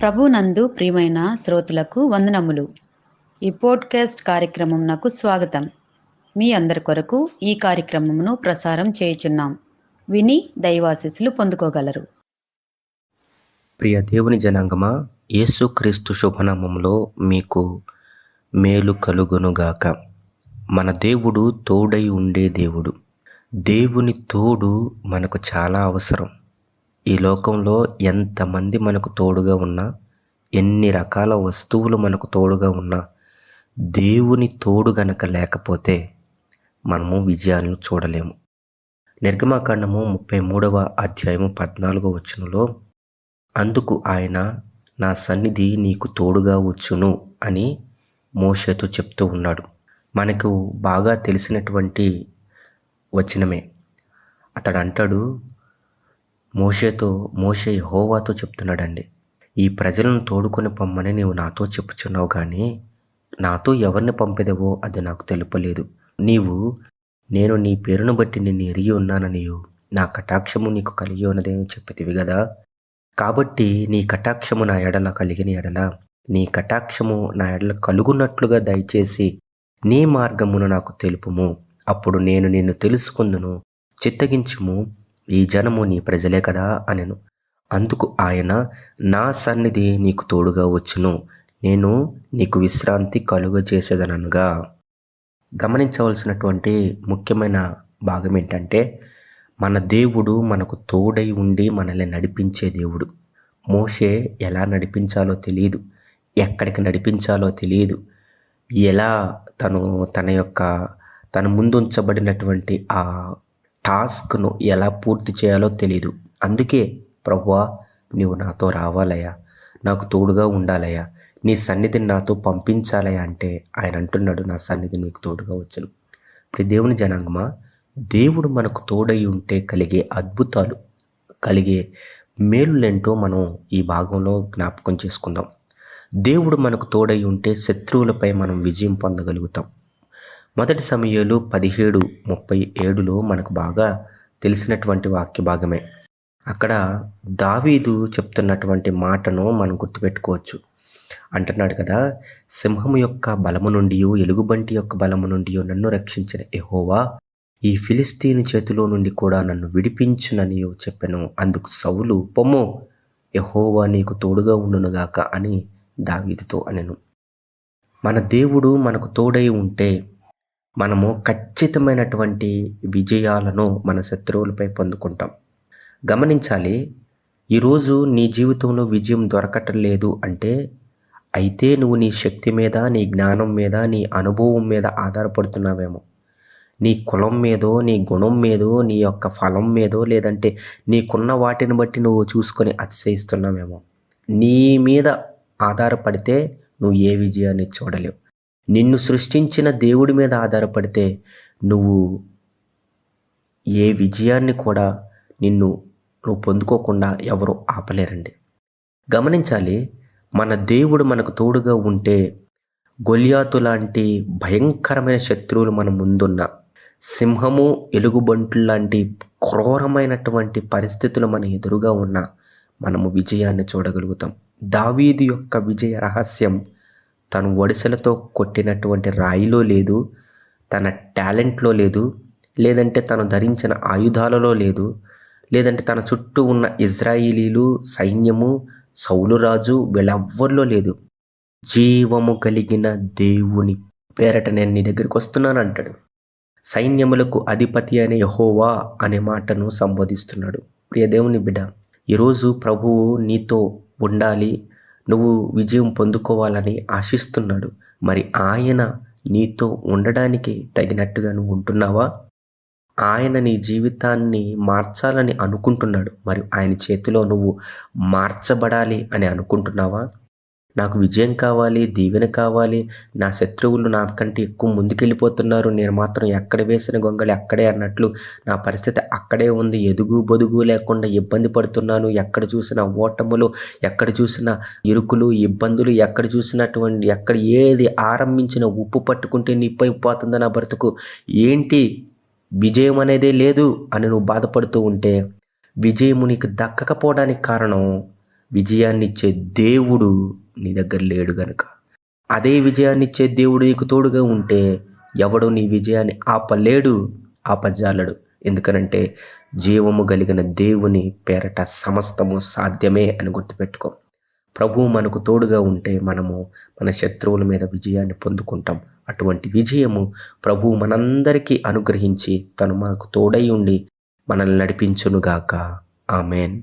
ప్రభునందు ప్రియమైన శ్రోతలకు వందనములు. ఈ పోడ్కాస్ట్ కార్యక్రమం నాకు స్వాగతం. మీ అందరి కొరకు ఈ కార్యక్రమమును ప్రసారం చేయుచున్నాం. విని దైవాశిస్సులు పొందుకోగలరు. ప్రియ దేవుని జనాంగమా యేసుక్రీస్తు శుభనామంలో మీకు మేలు కలుగునుగాక. మన దేవుడు తోడై ఉండే దేవుడు. దేవుని తోడు మనకు చాలా అవసరం. ఈ లోకంలో ఎంతమంది మనకు తోడుగా ఉన్నా ఎన్ని రకాల వస్తువులు మనకు తోడుగా ఉన్నా దేవుని తోడు గనక లేకపోతే మనము విజయాలను చూడలేము. నిర్గమాకాండము ముప్పై మూడవ అధ్యాయము పద్నాలుగో వచనంలో అందుకు ఆయన నా సన్నిధి నీకు తోడుగా వచ్చును అని మోషతో చెప్తూ ఉన్నాడు. మనకు బాగా తెలిసినటువంటి వచనమే. అతడు అంటాడు మోషేతో మోషే హోవాతో చెప్తున్నాడండి. ఈ ప్రజలను తోడుకొని పొమ్మని నీవు నాతో చెప్పుచున్నావు కానీ నాతో ఎవరిని పంపెదవో అది నాకు తెలుపలేదు. నీవు నేను నీ పేరును బట్టి నిన్ను ఎరిగి ఉన్నాననియు. నా కటాక్షము నీకు కలిగి ఉన్నదేమో చెప్పితివి కదా కాబట్టి నీ కటాక్షము నా ఎడల కలిగిన ఎడల. నీ కటాక్షము నా ఎడల కలుగున్నట్లుగా దయచేసి నీ మార్గమును నాకు తెలుపుము. అప్పుడు నేను నిన్ను తెలుసుకుందును చిత్తగించుము. ఈ జనము నీ ప్రజలే కదా అనెను. అందుకు ఆయన నా సన్నిధి నీకు తోడుగా వచ్చును. నేను నీకు విశ్రాంతి కలుగజేసేదనగా గమనించవలసినటువంటి ముఖ్యమైన భాగం ఏంటంటే మన దేవుడు మనకు తోడై ఉండి మనల్ని నడిపించే దేవుడు. మోషే ఎలా నడిపించాలో తెలియదు ఎక్కడికి నడిపించాలో తెలియదు ఎలా తను తన యొక్క తన ముందుంచబడినటువంటి ఆ టాస్క్ను ఎలా పూర్తి చేయాలో తెలియదు అందుకే ప్రభువా నువ్వు నాతో రావాలయ్యా. నాకు తోడుగా ఉండాలయ్యా. నీ సన్నిధిని నాతో పంపించాలయ్యా అంటే ఆయన అంటున్నాడు నా సన్నిధి నీకు తోడుగా వచ్చును. ఇప్పుడు దేవుని జనాంగమా దేవుడు మనకు తోడై ఉంటే కలిగే అద్భుతాలు కలిగే మేలులేంటో మనం ఈ భాగంలో జ్ఞాపకం చేసుకుందాం. దేవుడు మనకు తోడై ఉంటే శత్రువులపై మనం విజయం పొందగలుగుతాం. మొదటి సమయాలు పదిహేడు ముప్పై ఏడులో మనకు బాగా తెలిసినటువంటి వాక్య భాగమే. అక్కడ దావీదు చెప్తున్నటువంటి మాటను మనం గుర్తుపెట్టుకోవచ్చు. అంటున్నాడు కదా సింహం యొక్క బలము నుండి ఎలుగుబంటి యొక్క బలము నుండి నన్ను రక్షించిన ఎహోవా ఈ ఫిలిస్తీని చేతిలో నుండి కూడా నన్ను విడిపించునని చెప్పాను. అందుకు సౌలు పొమ్ము ఎహోవా నీకు తోడుగా ఉండునుగాక అని దావీదుతో అనెను. మన దేవుడు మనకు తోడై ఉంటే మనము ఖచ్చితమైనటువంటి విజయాలను మన శత్రువులపై పొందుకుంటాం. గమనించాలి ఈరోజు నీ జీవితంలో విజయం దొరకటం లేదు అంటే అయితే నువ్వు నీ శక్తి మీద నీ జ్ఞానం మీద నీ అనుభవం మీద ఆధారపడుతున్నావేమో. నీ కులం మీదో నీ గుణం మీదో నీ యొక్క ఫలం మీదో లేదంటే నీకున్న వాటిని బట్టి నువ్వు చూసుకొని అతిశయిస్తున్నావేమో. నీ మీద ఆధారపడితే నువ్వు ఏ విజయాన్ని చూడలేవు. నిన్ను సృష్టించిన దేవుడి మీద ఆధారపడితే నువ్వు ఏ విజయాన్ని కూడా నిన్ను నువ్వు పొందుకోకుండా ఎవరు ఆపలేరండి. గమనించాలి మన దేవుడు మనకు తోడుగా ఉంటే గొలియాతు లాంటి భయంకరమైన శత్రువులు మన ముందున్న సింహము ఎలుగుబంట్లు లాంటి క్రూరమైనటువంటి పరిస్థితులు మన ఎదురుగా ఉన్న మనము విజయాన్ని చూడగలుగుతాం. దావీది యొక్క విజయ రహస్యం తను ఒడిసెలతో కొట్టినటువంటి రాయిలో లేదు తన టాలెంట్లో లేదు లేదంటే తను ధరించిన ఆయుధాలలో లేదు లేదంటే తన చుట్టూ ఉన్న ఇజ్రాయిలీలు సైన్యము సౌలురాజు వీళ్ళెవ్వరిలో లేదు. జీవము కలిగిన దేవుని పేరట నేను నీ దగ్గరికి వస్తున్నాను అంటాడు. సైన్యములకు అధిపతి అనే యహోవా అనే మాటను సంబోధిస్తున్నాడు. ప్రియ దేవుని బిడ్డ ఈరోజు ప్రభువు నీతో ఉండాలి. నువ్వు విజయం పొందుకోవాలని ఆశిస్తున్నాడు. మరి ఆయన నీతో ఉండడానికి తగినట్టుగా నువ్వు ఉంటున్నావా? ఆయన నీ జీవితాన్ని మార్చాలని అనుకుంటున్నాడు. మరి ఆయన చేతిలో నువ్వు మార్చబడాలి అని అనుకుంటున్నావా? నాకు విజయం కావాలి దీవెన కావాలి. నా శత్రువులు నాకంటే ఎక్కువ ముందుకెళ్ళిపోతున్నారు. నేను మాత్రం ఎక్కడ వేసిన గొంగళి అక్కడే అన్నట్లు నా పరిస్థితి అక్కడే ఉంది. ఎదుగు బొదుగు లేకుండా ఇబ్బంది పడుతున్నాను. ఎక్కడ చూసిన ఓటములు ఎక్కడ చూసిన ఇరుకులు ఇబ్బందులు ఎక్కడ చూసినటువంటి ఎక్కడ ఏది ఆరంభించిన ఉప్పు పట్టుకుంటే నిప్పైపోతుంది నా బ్రతుకు. ఏంటి? విజయం అనేదే లేదు అని నువ్వు బాధపడుతూ ఉంటే విజయము నీకు దక్కకపోవడానికి కారణం విజయాన్నిచ్చే దేవుడు నీ దగ్గర లేడు గనుక. అదే విజయాన్నిచ్చే దేవుడు నీకు తోడుగా ఉంటే ఎవడు నీ విజయాన్ని ఆపలేడు ఆపజాలడు. ఎందుకనంటే జీవము కలిగిన దేవుని పేరట సమస్తము సాధ్యమే అని గుర్తుపెట్టుకో. ప్రభువు మనకు తోడుగా ఉంటే మనము మన శత్రువుల మీద విజయాన్ని పొందుకుంటాం. అటువంటి విజయము ప్రభువు మనందరికీ అనుగ్రహించి తను మనకు తోడై ఉండి మనల్ని నడిపించునుగాక. Amen.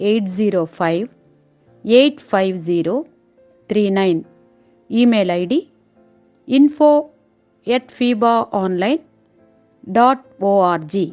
eight zero five eight five zero three nine email ID info at FIBA online dot O R G